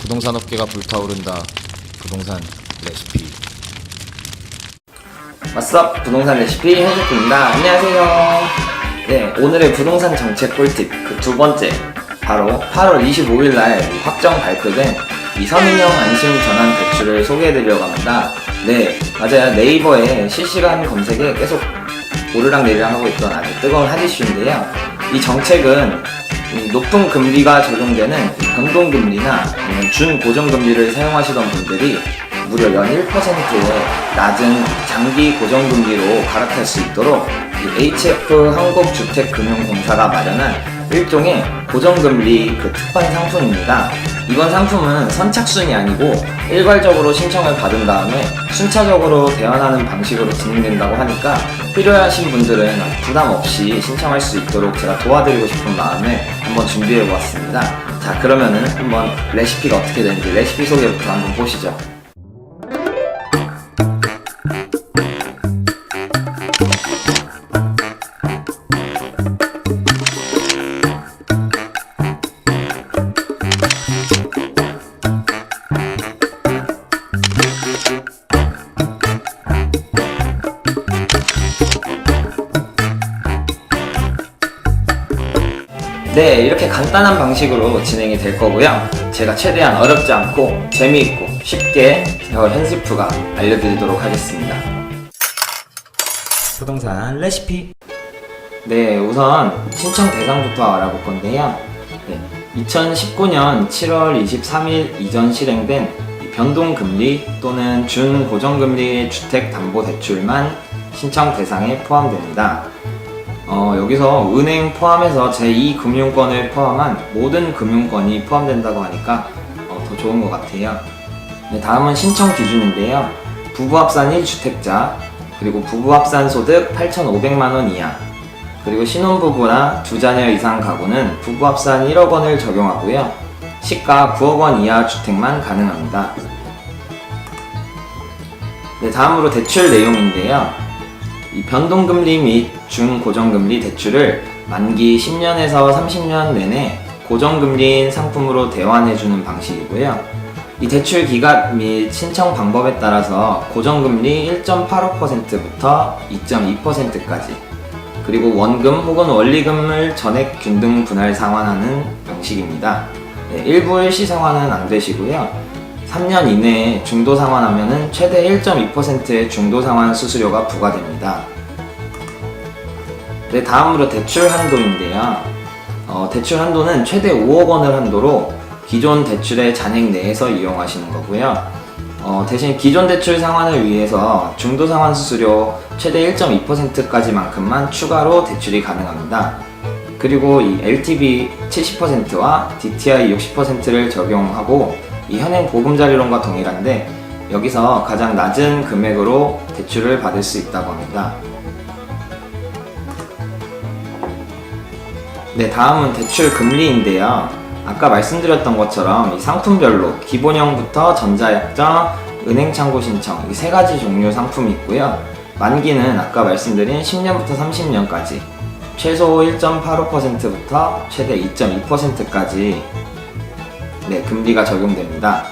부동산 업계가 불타오른다. 부동산 레시피. 왓썹 부동산 레시피 해주입니다 안녕하세요. 네, 오늘의 부동산 정책 꿀팁 그 두 번째 바로 8월 25일 날 확정 발표된 이 서민형 안심 전환 대출을 소개해드리려고 합니다. 네, 맞아요. 네이버에 실시간 검색에 계속 오르락 내리락 하고 있던 아주 뜨거운 핫 이슈인데요. 이 정책은 이 높은 금리가 적용되는 이 변동금리나 준고정금리를 사용하시던 분들이 무려 연 1%의 낮은 장기 고정금리로 갈아탈 수 있도록 이 HF 한국주택금융공사가 마련한 일종의 고정금리 그 특판 상품입니다. 이번 상품은 선착순이 아니고 일괄적으로 신청을 받은 다음에 순차적으로 대환하는 방식으로 진행된다고 하니까 필요하신 분들은 부담 없이 신청할 수 있도록 제가 도와드리고 싶은 마음에 한번 준비해 보았습니다. 자, 그러면은 한번 레시피가 어떻게 되는지 레시피 소개부터 한번 보시죠. 네, 이렇게 간단한 방식으로 진행이 될 거고요. 제가 최대한 어렵지 않고 재미있고 쉽게 저 현수프가 알려드리도록 하겠습니다. 부동산 레시피. 네, 우선 신청 대상부터 알아볼 건데요. 네, 2019년 7월 23일 이전 실행된 이 변동금리 또는 준고정금리 주택담보대출만 신청 대상에 포함됩니다. 어, 여기서 은행 포함해서 제2금융권을 포함한 모든 금융권이 포함된다고 하니까 어, 더 좋은 것 같아요. 네, 다음은 신청 기준인데요. 부부 합산 1주택자, 그리고 부부 합산 소득 8,500만 원 이하, 그리고 신혼부부나 두 자녀 이상 가구는 부부 합산 1억 원을 적용하고요. 시가 9억 원 이하 주택만 가능합니다. 네, 다음으로 대출 내용인데요. 이 변동금리 및 중고정금리 대출을 만기 10년에서 30년 내내 고정금리인 상품으로 대환해주는 방식이고요. 이 대출 기간 및 신청 방법에 따라서 고정금리 1.85%부터 2.2%까지 그리고 원금 혹은 원리금을 전액 균등 분할 상환하는 방식입니다. 네, 일부 일시 상환은 안 되시고요. 3년 이내에 중도 상환하면 최대 1.2%의 중도 상환 수수료가 부과됩니다. 네, 다음으로 대출 한도인데요. 어, 대출 한도는 최대 5억 원을 한도로 기존 대출의 잔액 내에서 이용하시는 거고요. 어, 대신 기존 대출 상환을 위해서 중도 상환 수수료 최대 1.2%까지만큼만 추가로 대출이 가능합니다. 그리고 이 LTV 70%와 DTI 60%를 적용하고 이 현행 보금자리론과 동일한데 여기서 가장 낮은 금액으로 대출을 받을 수 있다고 합니다. 네, 다음은 대출 금리인데요. 아까 말씀드렸던 것처럼 이 상품별로 기본형부터 전자약정, 은행 창구 신청 이 세 가지 종류 상품이 있고요. 만기는 아까 말씀드린 10년부터 30년까지 최소 1.85%부터 최대 2.2%까지 네, 금리가 적용됩니다.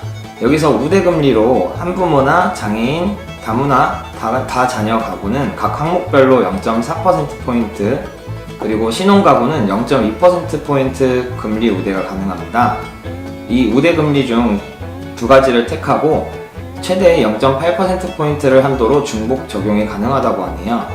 여기서 우대금리로 한부모나 장애인, 다문화, 다, 다 자녀 가구는 각 항목별로 0.4%포인트, 그리고 신혼가구는 0.2%포인트 금리 우대가 가능합니다. 이 우대금리 중 두 가지를 택하고 최대 0.8%포인트를 한도로 중복 적용이 가능하다고 하네요.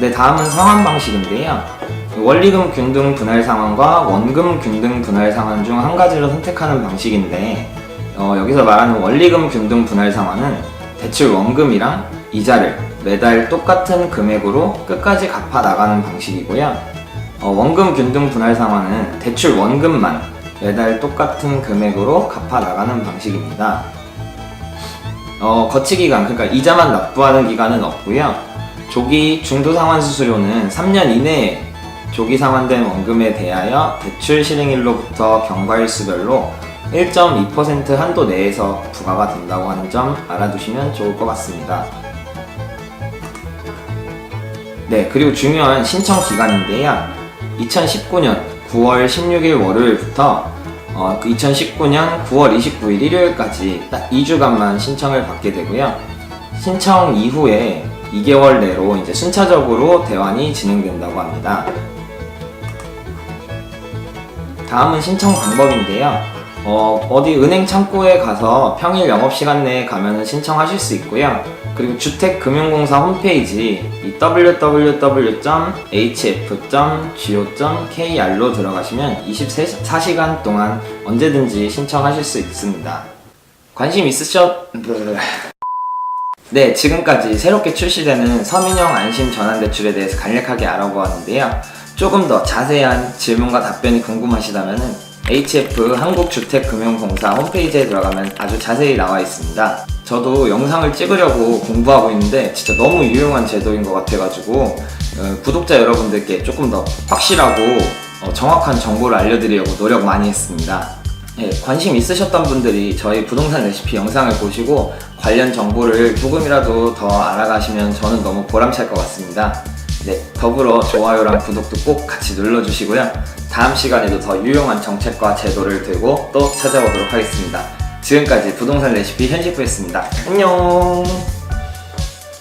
네, 다음은 상환 방식인데요. 원리금 균등 분할 상환과 원금 균등 분할 상환 중 한 가지를 선택하는 방식인데 어, 여기서 말하는 원리금 균등 분할 상환은 대출 원금이랑 이자를 매달 똑같은 금액으로 끝까지 갚아 나가는 방식이고요. 어, 원금 균등 분할 상환은 대출 원금만 매달 똑같은 금액으로 갚아 나가는 방식입니다. 어, 거치 기간, 그러니까 이자만 납부하는 기간은 없고요. 조기 중도 상환 수수료는 3년 이내에 조기 상환된 원금에 대하여 대출 실행일로부터 경과일수별로 1.2% 한도 내에서 부과가 된다고 하는 점 알아두시면 좋을 것 같습니다. 네, 그리고 중요한 신청 기간인데요. 2019년 9월 16일 월요일부터 어, 2019년 9월 29일 일요일까지 딱 2주간만 신청을 받게 되고요. 신청 이후에 2개월 내로 이제 순차적으로 대환이 진행된다고 합니다. 다음은 신청 방법인데요. 어, 디 은행 창구에 가서 평일 영업시간 내에 가면 신청하실 수 있고요. 그리고 주택금융공사 홈페이지 이 www.hf.go.kr로 들어가시면 24시간 동안 언제든지 신청하실 수 있습니다. 관심 있으셨... 네, 지금까지 새롭게 출시되는 서민형 안심 전환대출에 대해서 간략하게 알아보았는데요. 조금 더 자세한 질문과 답변이 궁금하시다면 HF 한국주택금융공사 홈페이지에 들어가면 아주 자세히 나와 있습니다. 저도 영상을 찍으려고 공부하고 있는데 진짜 너무 유용한 제도인 것 같아가지고 어, 구독자 여러분들께 조금 더 확실하고 어, 정확한 정보를 알려드리려고 노력 많이 했습니다. 예, 관심 있으셨던 분들이 저희 부동산 레시피 영상을 보시고 관련 정보를 조금이라도 더 알아가시면 저는 너무 보람찰 것 같습니다. 네, 더불어 좋아요랑 구독도 꼭 같이 눌러주시고요. 다음 시간에도 더 유용한 정책과 제도를 들고 또 찾아오도록 하겠습니다. 지금까지 부동산 레시피 현식부였습니다. 안녕!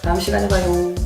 다음 시간에 봐요.